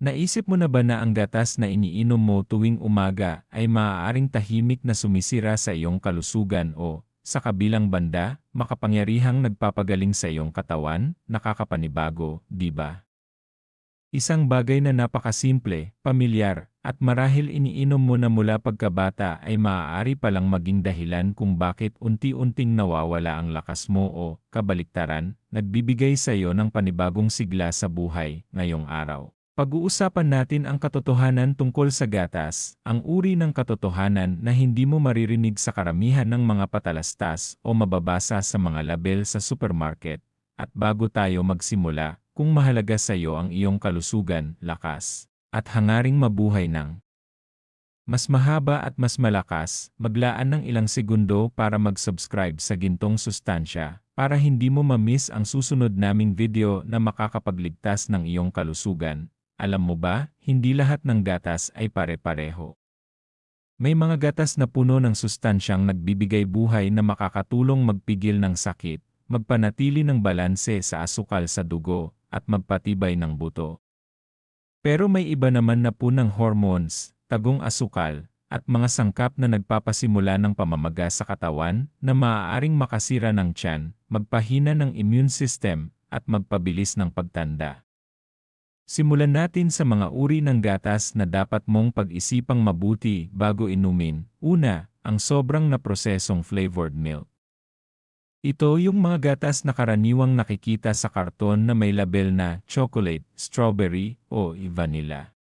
Naisip mo na ba na ang gatas na iniinom mo tuwing umaga ay maaaring tahimik na sumisira sa iyong kalusugan o, sa kabilang banda, makapangyarihang nagpapagaling sa iyong katawan, nakakapanibago, di ba? Isang bagay na napakasimple, pamilyar, at marahil iniinom mo na mula pagkabata ay maaari palang maging dahilan kung bakit unti-unting nawawala ang lakas mo o, kabaliktaran, nagbibigay sa iyo ng panibagong sigla sa buhay ngayong araw. Pag-uusapan natin ang katotohanan tungkol sa gatas, ang uri ng katotohanan na hindi mo maririnig sa karamihan ng mga patalastas o mababasa sa mga label sa supermarket. At bago tayo magsimula, kung mahalaga sa iyo ang iyong kalusugan, lakas, at hangaring mabuhay ng mas mahaba at mas malakas, maglaan ng ilang segundo para mag-subscribe sa gintong sustansya para hindi mo ma-miss ang susunod naming video na makakapagligtas ng iyong kalusugan. Alam mo ba, hindi lahat ng gatas ay pare-pareho. May mga gatas na puno ng sustansyang nagbibigay buhay na makakatulong magpigil ng sakit, magpanatili ng balanse sa asukal sa dugo, at magpatibay ng buto. Pero may iba naman na punang hormones, tagong asukal, at mga sangkap na nagpapasimula ng pamamaga sa katawan na maaaring makasira ng tiyan, magpahina ng immune system, at magpabilis ng pagtanda. Simulan natin sa mga uri ng gatas na dapat mong pag-isipang mabuti bago inumin. Una, ang sobrang naprosesong flavored milk. Ito yung mga gatas na karaniwang nakikita sa karton na may label na chocolate, strawberry, o vanilla.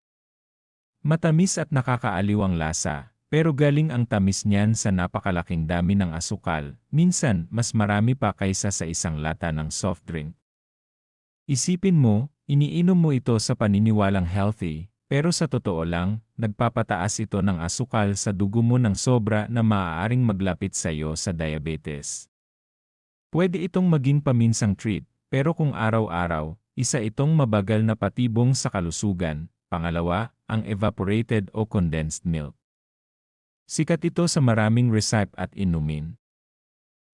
Matamis at nakakaaliw ang lasa, pero galing ang tamis niyan sa napakalaking dami ng asukal, minsan mas marami pa kaysa sa isang lata ng soft drink. Isipin mo, Iniinom mo ito sa paniniwalang healthy, pero sa totoo lang, nagpapataas ito ng asukal sa dugo mo ng sobra na maaaring maglapit sa iyo sa diabetes. Pwede itong maging paminsang treat, pero kung araw-araw, isa itong mabagal na patibong sa kalusugan. Pangalawa, ang evaporated o condensed milk. Sikat ito sa maraming recipe at inumin.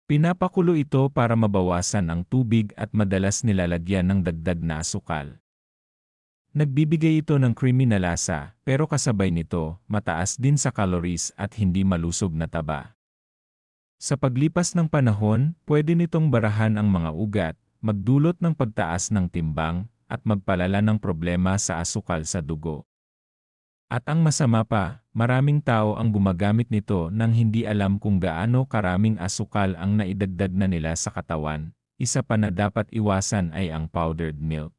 Pinapakulo ito para mabawasan ang tubig at madalas nilalagyan ng dagdag na asukal. Nagbibigay ito ng creamy na lasa, pero kasabay nito, mataas din sa calories at hindi malusog na taba. Sa paglipas ng panahon, pwede nitong barahan ang mga ugat, magdulot ng pagtaas ng timbang, at magpalala ng problema sa asukal sa dugo. At ang masama pa, maraming tao ang gumagamit nito nang hindi alam kung gaano karaming asukal ang naidagdag na nila sa katawan. Isa pa na dapat iwasan ay ang powdered milk.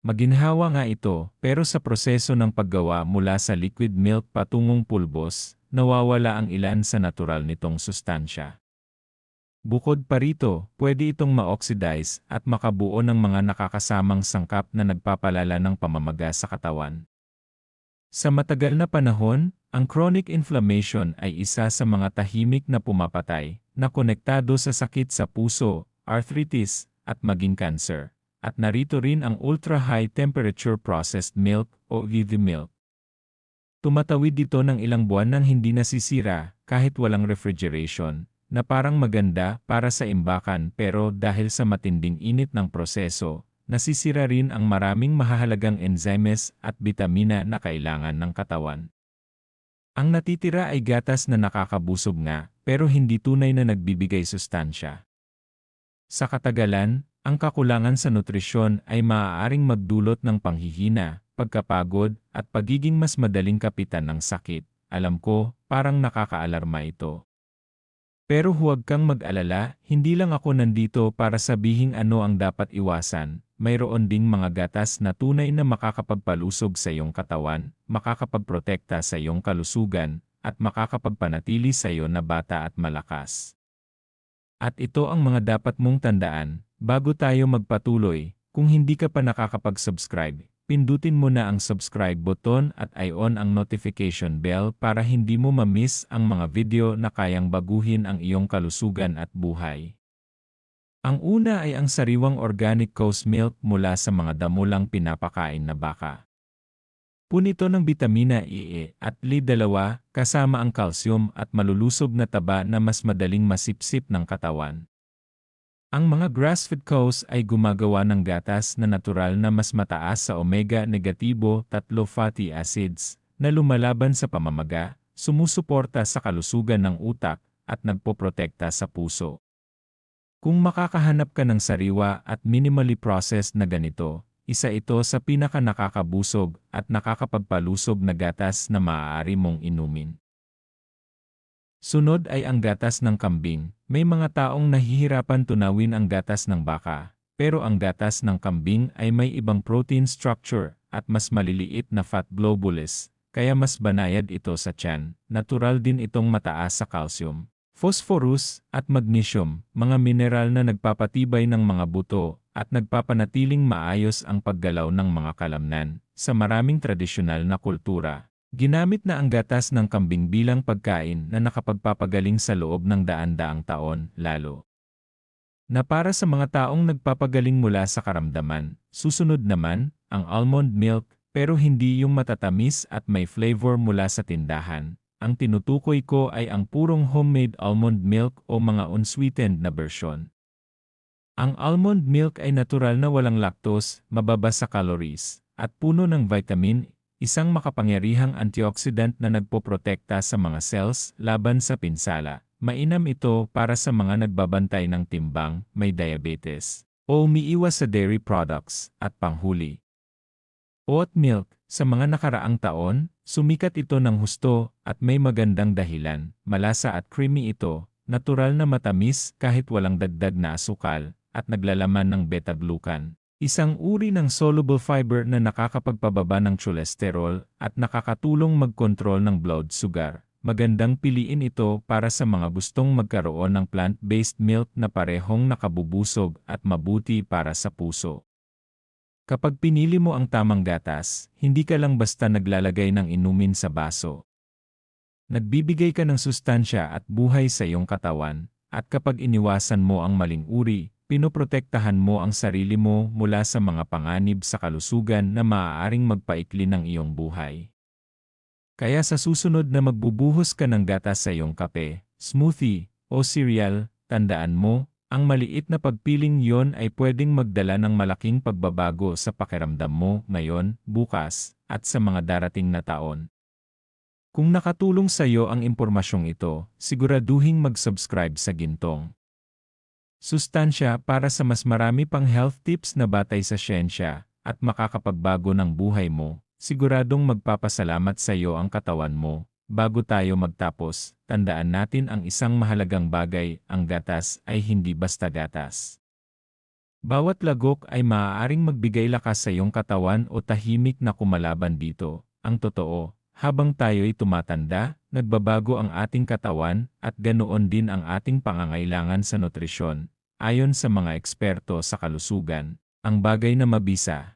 Maginhawa nga ito, pero sa proseso ng paggawa mula sa liquid milk patungong pulbos, nawawala ang ilan sa natural nitong sustansya. Bukod pa rito, pwede itong ma-oxidize at makabuo ng mga nakakasamang sangkap na nagpapalala ng pamamaga sa katawan. Sa matagal na panahon, ang chronic inflammation ay isa sa mga tahimik na pumapatay na konektado sa sakit sa puso, arthritis, at maging cancer. At narito rin ang ultra-high temperature processed milk o VV milk. Tumatawid dito ng ilang buwan nang hindi nasisira kahit walang refrigeration, na parang maganda para sa imbakan pero dahil sa matinding init ng proseso, nasisira rin ang maraming mahahalagang enzymes at bitamina na kailangan ng katawan. Ang natitira ay gatas na nakakabusog nga, pero hindi tunay na nagbibigay sustansya. Sa katagalan, ang kakulangan sa nutrisyon ay maaaring magdulot ng panghihina, pagkapagod, at pagiging mas madaling kapitan ng sakit. Alam ko, parang nakakaalarma ito. Pero huwag kang mag-alala, hindi lang ako nandito para sabihin ano ang dapat iwasan, mayroon ding mga gatas na tunay na makakapagpalusog sa iyong katawan, makakapagprotekta sa iyong kalusugan, at makakapagpanatili sa iyo na bata at malakas. At ito ang mga dapat mong tandaan, bago tayo magpatuloy, kung hindi ka pa nakakapag-subscribe, pindutin mo na ang subscribe button at i-on ang notification bell para hindi mo ma-miss ang mga video na kayang baguhin ang iyong kalusugan at buhay. Ang una ay ang sariwang organic cow's milk mula sa mga damulang pinapakain na baka. Punito ng bitamina E at Li2 kasama ang calcium at malulusob na taba na mas madaling masipsip ng katawan. Ang mga grass-fed cows ay gumagawa ng gatas na natural na mas mataas sa omega-negatibo 3 fatty acids na lumalaban sa pamamaga, sumusuporta sa kalusugan ng utak, at nagpoprotekta sa puso. Kung makakahanap ka ng sariwa at minimally processed na ganito, isa ito sa pinaka nakakabusog at nakakapagpalusog na gatas na maaari mong inumin. Sunod ay ang gatas ng kambing. May mga taong nahihirapan tunawin ang gatas ng baka, pero ang gatas ng kambing ay may ibang protein structure at mas maliliit na fat globules, kaya mas banayad ito sa tiyan. Natural din itong mataas sa calcium, phosphorus, at magnesium, mga mineral na nagpapatibay ng mga buto at nagpapanatiling maayos ang paggalaw ng mga kalamnan sa maraming tradisyonal na kultura. Ginamit na ang gatas ng kambing bilang pagkain na nakapagpapagaling sa loob ng daan-daang taon, lalo na para sa mga taong nagpapagaling mula sa karamdaman. Susunod naman, ang almond milk, pero hindi yung matatamis at may flavor mula sa tindahan. Ang tinutukoy ko ay ang purong homemade almond milk o mga unsweetened na version. Ang almond milk ay natural na walang lactose, mababa sa calories, at puno ng vitamin isang makapangyarihang antioxidant na nagpoprotekta sa mga cells laban sa pinsala. Mainam ito para sa mga nagbabantay ng timbang, may diabetes, o umiiwas sa dairy products, at panghuli. Oat milk, sa mga nakaraang taon, sumikat ito ng husto at may magandang dahilan. Malasa at creamy ito, natural na matamis kahit walang dagdag na asukal, at naglalaman ng beta-glucan. Isang uri ng soluble fiber na nakakapagpababa ng cholesterol at nakakatulong magkontrol ng blood sugar. Magandang piliin ito para sa mga gustong magkaroon ng plant-based milk na parehong nakabubusog at mabuti para sa puso. Kapag pinili mo ang tamang gatas, hindi ka lang basta naglalagay ng inumin sa baso. Nagbibigay ka ng sustansya at buhay sa iyong katawan, at kapag iniwasan mo ang maling uri, pinoprotektahan mo ang sarili mo mula sa mga panganib sa kalusugan na maaaring magpaikli ng iyong buhay. Kaya sa susunod na magbubuhos ka ng gatas sa iyong kape, smoothie, o cereal, tandaan mo, ang maliit na pagpiling yon ay pwedeng magdala ng malaking pagbabago sa pakiramdam mo ngayon, bukas, at sa mga darating na taon. Kung nakatulong sa iyo ang impormasyong ito, siguraduhing mag-subscribe sa Gintong. Sustansya para sa mas marami pang health tips na batay sa siyensya at makakapagbago ng buhay mo, siguradong magpapasalamat sa iyo ang katawan mo. Bago tayo magtapos, tandaan natin ang isang mahalagang bagay, ang gatas ay hindi basta gatas. Bawat lagok ay maaaring magbigay lakas sa iyong katawan o tahimik na kumalaban dito. Ang totoo, habang tayo'y tumatanda, nagbabago ang ating katawan at ganoon din ang ating pangangailangan sa nutrisyon. Ayon sa mga eksperto sa kalusugan, ang bagay na mabisa.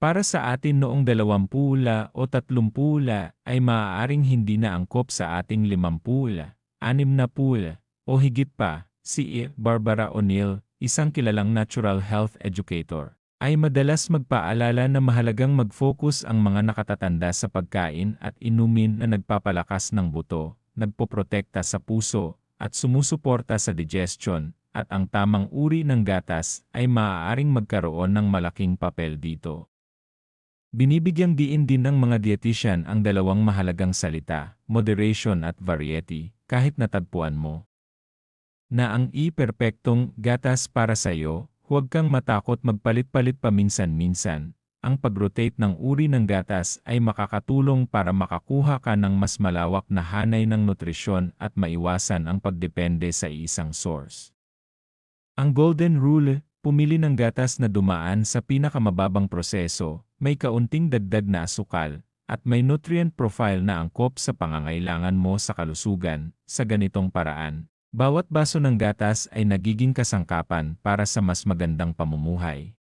Para sa atin noong 20 o 30 ay maaaring hindi na angkop sa ating 50, 60 o higit pa, si Barbara O'Neill, isang kilalang natural health educator ay madalas magpaalala na mahalagang mag-focus ang mga nakatatanda sa pagkain at inumin na nagpapalakas ng buto, nagpoprotekta sa puso, at sumusuporta sa digestion, at ang tamang uri ng gatas ay maaaring magkaroon ng malaking papel dito. Binibigyang diin din ng mga dietitian ang dalawang mahalagang salita, moderation at variety, kahit natagpuan mo na ang i-perpektong gatas para sa iyo Huwag kang matakot magpalit-palit paminsan-minsan. Ang pag-rotate ng uri ng gatas ay makakatulong para makakuha ka ng mas malawak na hanay ng nutrisyon at maiwasan ang pagdepende sa isang source. Ang Golden Rule, pumili ng gatas na dumaan sa pinakamababang proseso, may kaunting dagdag na asukal, at may nutrient profile na angkop sa pangangailangan mo sa kalusugan, sa ganitong paraan, bawat baso ng gatas ay nagiging kasangkapan para sa mas magandang pamumuhay.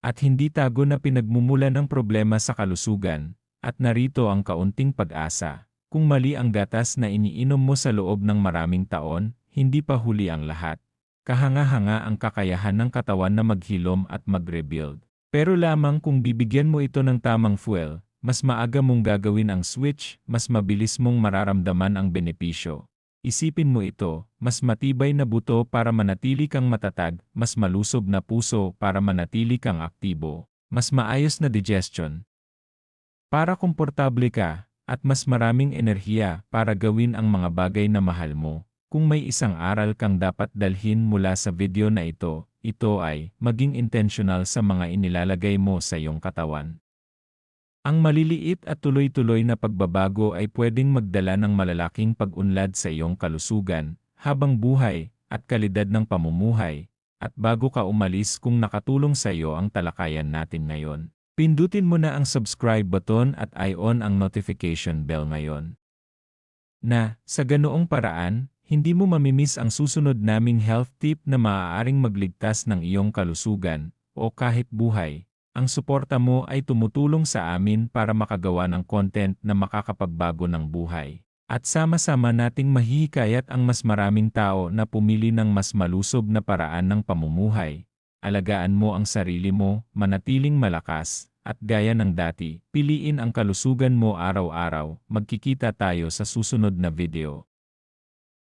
At hindi tago na pinagmumula ng problema sa kalusugan, at narito ang kaunting pag-asa. Kung mali ang gatas na iniinom mo sa loob ng maraming taon, hindi pa huli ang lahat. Kahanga-hanga ang kakayahan ng katawan na maghilom at mag-rebuild. Pero lamang kung bibigyan mo ito ng tamang fuel, mas maaga mong gagawin ang switch, mas mabilis mong mararamdaman ang benepisyo Isipin mo ito, mas matibay na buto para manatili kang matatag, mas malusob na puso para manatili kang aktibo, mas maayos na digestion. Para komportable ka, at mas maraming enerhiya para gawin ang mga bagay na mahal mo. Kung may isang aral kang dapat dalhin mula sa video na ito, ito ay maging intentional sa mga inilalagay mo sa iyong katawan. Ang maliliit at tuloy-tuloy na pagbabago ay pwedeng magdala ng malalaking pag-unlad sa iyong kalusugan, habang buhay, at kalidad ng pamumuhay. At bago ka umalis kung nakatulong sa iyo ang talakayan natin ngayon, pindutin mo na ang subscribe button at i-on ang notification bell ngayon. Na, sa ganoong paraan, hindi mo mamimiss ang susunod naming health tip na maaaring magligtas ng iyong kalusugan, o kahit buhay. Ang suporta mo ay tumutulong sa amin para makagawa ng content na makakapagbago ng buhay. At sama-sama nating mahihikayat ang mas maraming tao na pumili ng mas malusob na paraan ng pamumuhay. Alagaan mo ang sarili mo, manatiling malakas, at gaya ng dati, piliin ang kalusugan mo araw-araw. Magkikita tayo sa susunod na video.